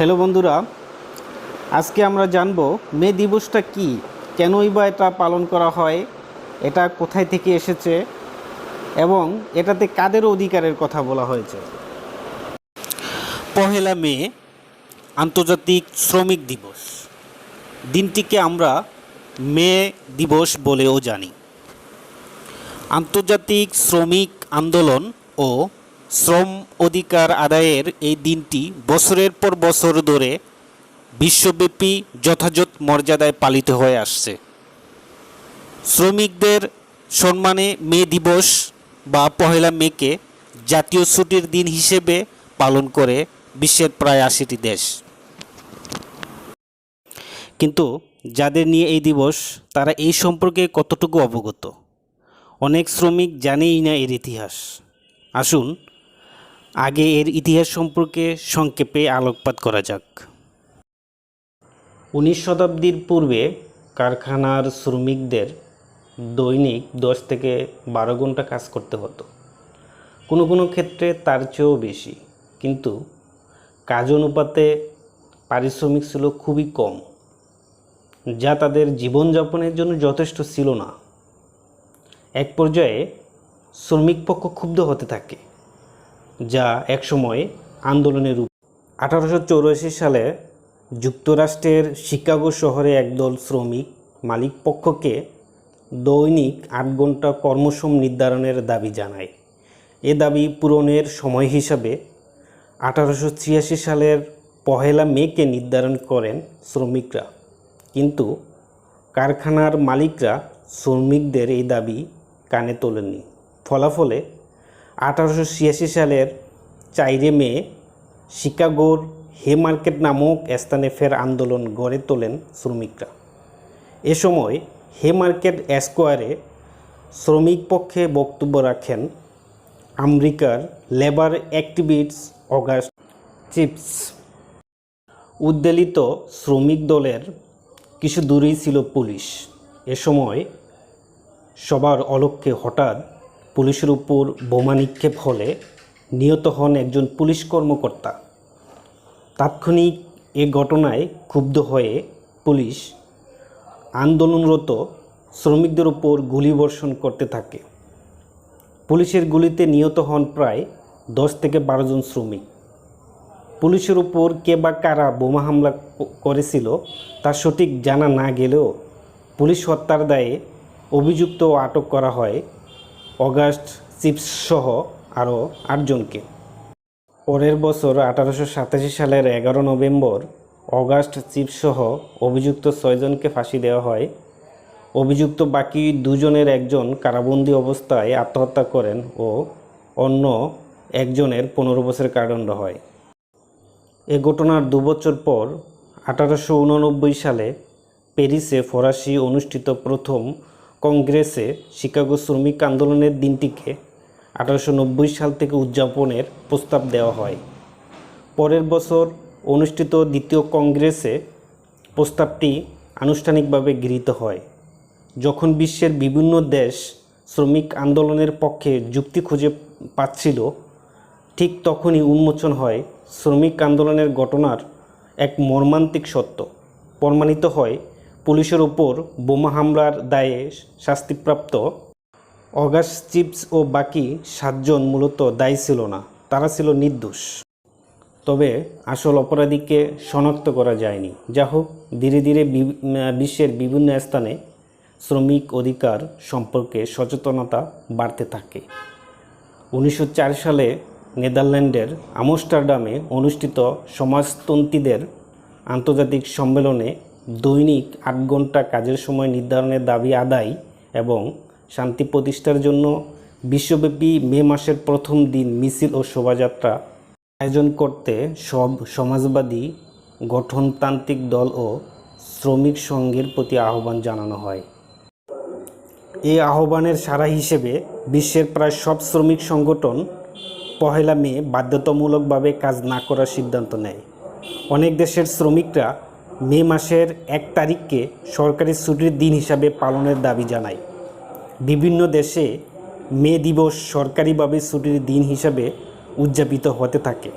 Hello বন্ধুরা, আজকে আমরা জানব মে দিবসটা কি, কেনই বা এটা পালন করা হয়, এটা কোথায় থেকে এসেছে, এবং এটাতে কাদের অধিকারের কথা বলা হয়েছে। পহেলা মে, আন্তর্জাতিক শ্রমিক দিবস। দিনটিকে আমরা মে দিবস বলেও জানি। আন্তর্জাতিক শ্রমিক আন্দোলন ও শ্রম অধিকার আদায়ের এই দিনটি বছরের পর বছর ধরে বিশ্বব্যাপী যথাযথ মর্যাদায় পালিত হয়ে আসছে। শ্রমিকদের সম্মানে মে দিবস বা পহেলা মেকে জাতীয় ছুটির দিন হিসেবে পালন করে বিশ্বের প্রায় আশিটি দেশ। কিন্তু যাদের নিয়ে এই দিবস, তারা এই সম্পর্কে কতটুকু অবগত? অনেক শ্রমিক জানেই না এর ইতিহাস। আসুন আগে এর ইতিহাস সম্পর্কে সংক্ষেপে আলোকপাত করা যাক। উনিশ শতাব্দীর পূর্বে কারখানার শ্রমিকদের দৈনিক দশ থেকে বারো ঘণ্টা কাজ করতে হতো। কোনো কোনো ক্ষেত্রে তার চেয়েও বেশি। কিন্তু কাজ অনুপাতে পারিশ্রমিক ছিল খুবই কম, যা তাদের জীবনযাপনের জন্য যথেষ্ট ছিল না। এক পর্যায়ে শ্রমিক পক্ষ ক্ষুব্ধ হতে থাকে। যা একসময় আন্দোলনের রূপ। আঠারোশো সালে যুক্তরাষ্ট্রের শিকাগো শহরে একদল শ্রমিক মালিক পক্ষকে দৈনিক আট ঘণ্টা কর্মসম নির্ধারণের দাবি জানায়। এ দাবি পূরণের সময় হিসাবে আঠারোশো ছিয়াশি সালের পহেলা মেকে নির্ধারণ করেন শ্রমিকরা। কিন্তু কারখানার মালিকরা শ্রমিকদের এই দাবি কানে তোলেননি। ফলাফলে আঠারোশো ছিয়াশি সালের চাইরে মে শিকাগোর হে মার্কেট নামক স্থানে ফের আন্দোলন গড়ে তোলেন শ্রমিকরা। এ সময় হে মার্কেট স্কোয়ারে শ্রমিক পক্ষে বক্তব্য রাখেন আমেরিকার লেবার অ্যাক্টিভিস্ট অগাস্ট চিপস। উদ্বেলিত শ্রমিক দলের কিছু দূরেই ছিল পুলিশ। এ সময় সবার অলক্ষ্যে হঠাৎ পুলিশের উপর বোমা নিক্ষেপ হলে নিহত হন একজন পুলিশ কর্মকর্তা। তাৎক্ষণিক এ ঘটনায় ক্ষুব্ধ হয়ে পুলিশ আন্দোলনরত শ্রমিকদের উপর গুলিবর্ষণ করতে থাকে। পুলিশের গুলিতে নিহত হন প্রায় দশ থেকে বারো জন শ্রমিক। পুলিশের উপর কে বা কারা বোমা হামলা করেছিল তা সঠিক জানা না গেলেও পুলিশ হত্যার দায়ে অভিযুক্ত আটক করা হয় অগাস্ট চিপস সহ আরও আটজনকে। পরের বছর আঠারোশো সাতাশি সালের এগারো নভেম্বর অগাস্ট চিপস সহ অভিযুক্ত ছয়জনকে ফাঁসি দেওয়া হয়। অভিযুক্ত বাকি দুজনের একজন কারাবন্দী অবস্থায় আত্মহত্যা করেন ও অন্য একজনের পনেরো বছরের কারাদণ্ড হয়। এ ঘটনার দুবছর পর আঠারোশো উননব্বই সালে প্যারিসে ফরাসি অনুষ্ঠিত প্রথম কংগ্রেসে শিকাগো শ্রমিক আন্দোলনের দিনটিকে আঠারোশো নব্বই সাল থেকে উদযাপনের প্রস্তাব দেওয়া হয়। পরের বছর অনুষ্ঠিত দ্বিতীয় কংগ্রেসে প্রস্তাবটি আনুষ্ঠানিকভাবে গৃহীত হয়। যখন বিশ্বের বিভিন্ন দেশ শ্রমিক আন্দোলনের পক্ষে যুক্তি খুঁজে পাচ্ছিল, ঠিক তখনই উন্মোচন হয় শ্রমিক আন্দোলনের ঘটনার এক মর্মান্তিক সত্য। প্রমাণিত হয় পুলিশের ওপর বোমা হামলার দায়ে শাস্তিপ্রাপ্ত অগাস্ট চিপস ও বাকি সাতজন মূলত দায়ী ছিল না, তারা ছিল নির্দোষ। তবে আসল অপরাধীকে শনাক্ত করা যায়নি। যা হোক, ধীরে ধীরে বিশ্বের বিভিন্ন স্থানে শ্রমিক অধিকার সম্পর্কে সচেতনতা বাড়তে থাকে। উনিশশো চার সালে নেদারল্যান্ডের আমস্টারডামে অনুষ্ঠিত সমাজতন্ত্রীদের আন্তর্জাতিক সম্মেলনে দৈনিক আট ঘণ্টা কাজের সময় নির্ধারণের দাবি আদায় এবং শান্তি প্রতিষ্ঠার জন্য বিশ্বব্যাপী মে মাসের প্রথম দিন মিছিল ও শোভাযাত্রা আয়োজন করতে সব সমাজবাদী, গঠনতান্ত্রিক দল ও শ্রমিক সংঘের প্রতি আহ্বান জানানো হয়। এই আহ্বানের সাড়া হিসেবে বিশ্বের প্রায় সব শ্রমিক সংগঠন পহেলা মে বাধ্যতামূলকভাবে কাজ না করার সিদ্ধান্ত নেয়। অনেক দেশের শ্রমিকরা মে মাসের এক তারিখকে সরকারি ছুটির দিন হিসাবে পালনের দাবি জানায়। বিভিন্ন দেশে মে দিবস সরকারিভাবে ছুটির দিন হিসাবে উদযাপিত হতে থাকে।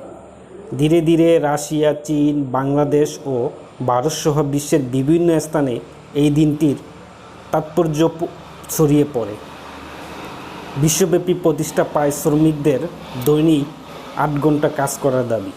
ধীরে ধীরে রাশিয়া, চীন, বাংলাদেশ ও ভারতসহ বিশ্বের বিভিন্ন স্থানে এই দিনটির তাৎপর্য ছড়িয়ে পড়ে। বিশ্বব্যাপী প্রতিষ্ঠা পায় শ্রমিকদের দৈনিক আট ঘণ্টা কাজ করার দাবি।